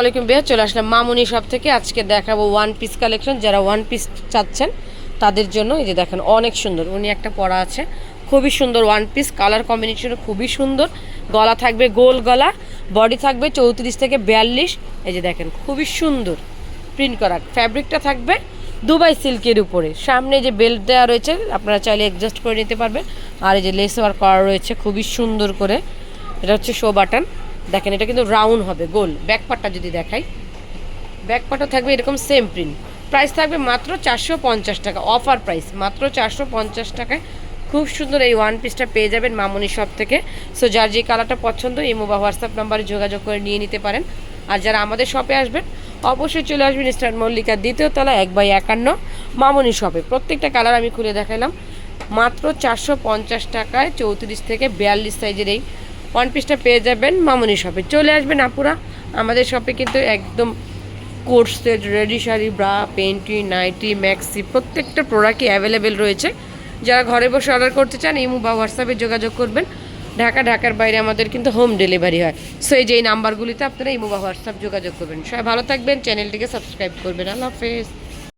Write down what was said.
আলাইকুম বিয়া চলে আসলাম মামুনি শপ থেকে। আজকে দেখাবো ওয়ান পিস কালেকশন যারা ওয়ান পিস চাচ্ছেন, তাদের জন্য এই যে দেখেন, অনেক সুন্দর। উনি একটা পরা আছে, খুবই সুন্দর ওয়ান পিস কালার কম্বিনেশন খুবই সুন্দর। গলা থাকবে গোল গলা বডি থাকবে চৌত্রিশ থেকে বিয়াল্লিশ। এই যে দেখেন, খুবই সুন্দর। প্রিন্ট করা ফ্যাব্রিকটা থাকবে দুবাই সিল্কের উপরে। সামনে যে বেল্ট দেওয়া রয়েছে, আপনারা চাইলে অ্যাডজাস্ট করে নিতে পারবেন। আর এই যে লেস ওয়ার্ক করা রয়েছে, খুবই সুন্দর করে। এটা হচ্ছে শো বাটন দেখেন, এটা কিন্তু রাউন্ড হবে, গোল। ব্যাক পার্টটা যদি দেখাই ব্যাক পার্টও থাকবে এরকম সেম প্রিন্ট প্রাইস থাকবে মাত্র চারশো পঞ্চাশ টাকা অফার প্রাইস মাত্র চারশো পঞ্চাশ টাকায়। খুব সুন্দর এই ওয়ান পিসটা পেয়ে যাবেন মামুনি শপ থেকে। সো যার যে কালারটা পছন্দ, ইমো বা হোয়াটসঅ্যাপ নাম্বারে যোগাযোগ করে নিয়ে নিতে পারেন। আর যারা আমাদের শপে আসবেন, অবশ্যই চলে আসবেন স্টার মল্লিকার দ্বিতীয় তলা, এক বাই একান্ন, মামুনি শপে প্রত্যেকটা কালার আমি খুলে দেখালাম মাত্র চারশো পঞ্চাশ টাকায় চৌত্রিশ থেকে বিয়াল্লিশ সাইজের এই ওয়ান পিসটা পেয়ে যাবেন মামুনি শপে চলে আসবেন আপুরা। আমাদের শপে কিন্তু একদম coat set ready sari bra panty nighty maxi প্রত্যেকটা প্রোডাক্টই অ্যাভেলেবেল রয়েছে। যারা ঘরে বসে অর্ডার করতে চান, ইমু বা হোয়াটসঅ্যাপে যোগাযোগ করবেন। ঢাকা, ঢাকার বাইরে আমাদের কিন্তু হোম ডেলিভারি হয়। সো এই যে এই নাম্বারগুলিতে আপনারা ইমু বা হোয়াটসঅ্যাপ যোগাযোগ করবেন। সবাই ভালো থাকবেন। চ্যানেলটিকে সাবস্ক্রাইব করবেন। আল্লাহ হাফেজ।